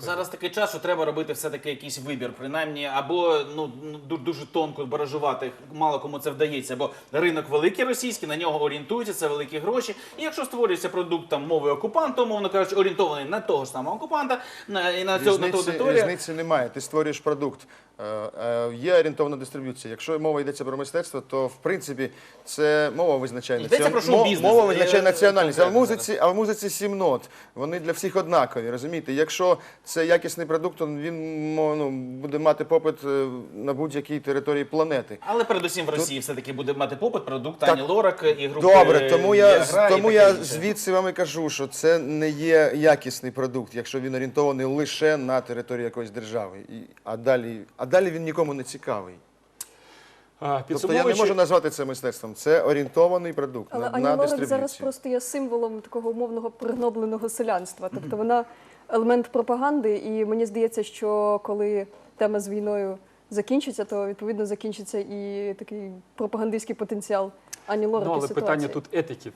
Зараз такий час, що треба робити все-таки якийсь вибір, принаймні, або ну дуже тонко баражувати, мало кому це вдається, бо ринок великий російський, на нього орієнтуються, це великі гроші. І якщо створюється продукт там мови окупанта, умовно кажучи, орієнтований на того ж самого окупанта, на і на цього на ту аудиторію. різниці немає. Ти створюєш продукт. Е, е, Є орієнтовна дистриб'юція. Якщо мова йдеться про мистецтво, то в принципі це мова визначає Йдеться про шоу-бізнес. Мова визначає національність. А в музиці, а в музиці сім нот. Вони для всіх однакові. Розумієте? Якщо це якісний продукт, то він ну, буде мати попит е, на будь-якій території планети. Але передусім в Росії все-таки буде мати попит продукт. Ані Лорак і групи Добре, тому я, «Віагра» і тому таке я інше. звідси вам і кажу, що це не є якісний продукт, якщо він орієнтований лише на територію якоїсь держави. І, а, далі, а далі він нікому не цікавий. А, Тобто я не можу назвати це мистецтвом. Це орієнтований продукт Але на, на дистриб'юцію. зараз просто є символом такого умовного пригнобленого селянства. Тобто вона елемент пропаганди, і мені здається, що коли тема з війною закінчиться, то відповідно закінчиться і такий пропагандистський потенціал Ані Лорак ну, але ситуації. питання тут етики.